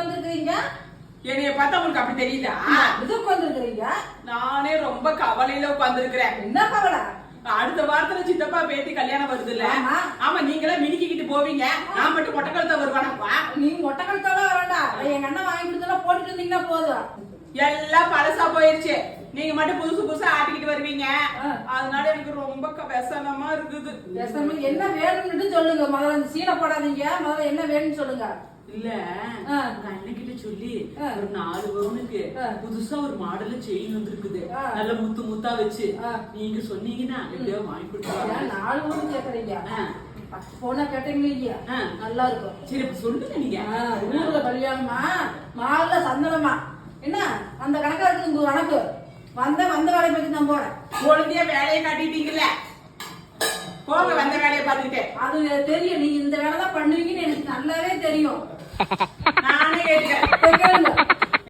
உட்காந்துருக்கீங்க என்னைய பார்த்தா உங்களுக்கு அப்படி தெரியுதா? இது உட்காந்துருக்கீங்க நானே ரொம்ப கவலையில உட்கார்ந்துருக்கிறேன். என்ன கவலை? அடுத்த வாரத்துல சித்தப்பா பேத்தி கல்யாணம் வருது இல்ல ஆமா. நீங்களே மினிக்கிட்டு போவீங்க. நான் மட்டும் மொட்டைக்கழுத்த வருவானப்பா? நீ மொட்டை கழுத்தால வரண்டா. எங்க அண்ணன் வாங்கி கொடுத்தெல்லாம் போட்டுட்டு இருந்தீங்கன்னா போதும். எல்லாம் பழசா போயிருச்சு. நீங்க மட்டும் புதுசு புதுசா ஆட்டிக்கிட்டு வருவீங்க. அதனால எனக்கு ரொம்ப விசனமா இருக்குது. பேசாம என்ன வேணும்னு சொல்லுங்க. முதல்ல அந்த சீனை போடாதீங்க. முதல்ல என்ன வேணும்னு சொல்லுங்க. இல்ல. அண்ணன்கிட்ட சொல்லி. ஒரு நாலு பவுனுக்கு. புதுசா ஒரு மாடல்ல செயின் வந்திருக்குது. நல்ல முத்து முத்தா வச்சு. நீங்க சொன்னீங்கன்னா எப்படியோ வாங்கி கொடுத்துருவாங்க. நாலு ஊருக்கு கேக்குறீங்க? ஆ. போனா கேட்டீங்களா இல்லையா. நல்லா இருக்கும். சரி இப்ப சொல்லுங்க நீங்க. ஊர்ல கல்யாணமா? மால்ல சந்தனமா? என்ன? அந்த கணக்கா இருக்கு உங்க கணக்கு. வந்த வந்த வேலையை பத்தி நான் போறேன். ஒழுங்கா வேலையை காட்டிட்டீங்கல்ல. போங்க வந்த வேலையை பார்த்துக்கிட்டே. அது தெரியும். நீங்க இந்த வேலை தான் பண்ணுவீங்கன்னு எனக்கு நல்லாவே தெரியும். நானே கேட்டுக்கிறேன்.